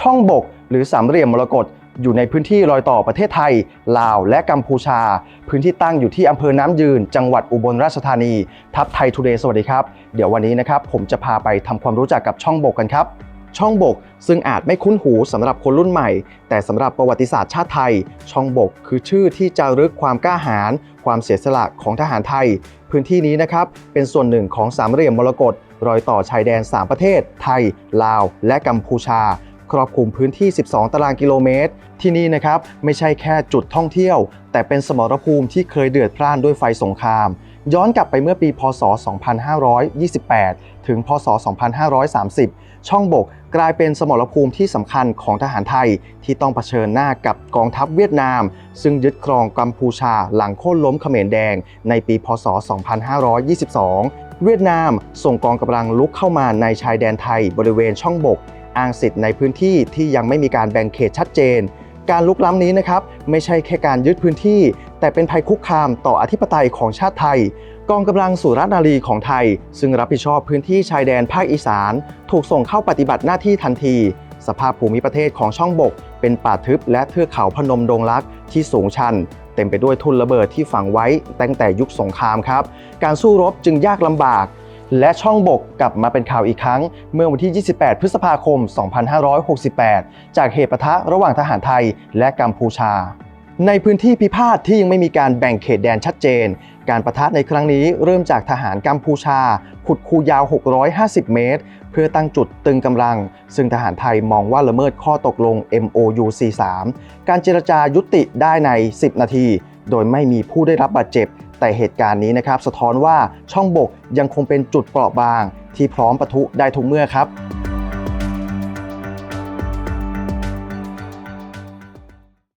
ช่องบก หรือสามเหลี่ยมมรกตอยู่ในพื้นที่รอยต่อประเทศไทย ลาว และกัมพูชา พื้นที่ตั้งอยู่ที่อำเภอน้ำยืน จังหวัดอุบลราชธานี ทัพไทยทูเดย์สวัสดีครับ เดี๋ยววันนี้นะครับผมจะพาไปทำความรู้จักกับช่องบกกันครับ ช่องบก ซึ่งอาจไม่คุ้นหูสำหรับคนรุ่นใหม่ แต่สำหรับประวัติศาสตร์ชาติไทย ช่องบก คือชื่อที่จะรึกความกล้าหาญความเสียสละของทหารไทย พื้นที่นี้นะครับเป็นส่วนหนึ่งของสามเหลี่ยมมรกตรอยต่อชายแดน 3 ประเทศ ไทย ลาว และกัมพูชา ครอบคลุมพื้นที่ 12 ตารางกิโลเมตร ที่นี่นะครับไม่ใช่แค่จุดท่องเที่ยว แต่เป็นสมรภูมิที่เคยเดือดพล่านด้วยไฟสงคราม ย้อนกลับไปเมื่อปี พศ 2528 ถึง พศ 2530 ช่องบกกลายเป็นสมรภูมิที่สำคัญของทหารไทยที่ต้องเผชิญหน้ากับกองทัพเวียดนาม ซึ่งยึดครองกัมพูชาหลังโค่นล้มเขมรแดงในปี พศ 2522 เวียดนามส่งกองกำลังลุกเข้ามาในชายแดนไทยบริเวณช่องบก อ้างสิทธิ์ในพื้นที่ที่ยังไม่มีการแบ่งเขตชัดเจน การลุกล้ำนี้นะครับไม่ใช่แค่การยึดพื้นที่ แต่เป็นภัยคุกคามต่ออธิปไตยของชาติไทย กองกำลังสุรนารีของไทย ซึ่งรับผิดชอบพื้นที่ชายแดนภาคอีสาน ถูกส่งเข้าปฏิบัติหน้าที่ทันที สภาพภูมิประเทศของช่องบก เป็นป่าทึบและเทือกเขาพนมดงรักที่สูงชันเต็มไปด้วยทุนระเบิดที่ฝังไว้ตั้งแต่ยุคสงครามครับ การสู้รบจึงยากลำบาก และช่องบกกลับมาเป็นข่าวอีกครั้ง เมื่อวันที่ 28 พฤษภาคม 2568 จากเหตุปะทะระหว่างทหารไทยและกัมพูชา ในพื้นที่พิพาทที่ยังไม่มีการแบ่งเขตแดนชัดเจน การประทะในครั้งนี้เริ่มจากทหารกัมพูชา ขุดคูยาว 650 เมตร เพื่อตั้งจุดตึงกำลัง ซึ่งทหารไทยมองว่าละเมิดข้อตกลง MOU 43 การเจรจายุติได้ใน 10 นาที โดยไม่มีผู้ได้รับบาดเจ็บ แต่เหตุการณ์นี้นะครับสะท้อนว่าช่องบกยังคงเป็นจุดเปราะบางที่พร้อมปะทุได้ทุกเมื่อครับ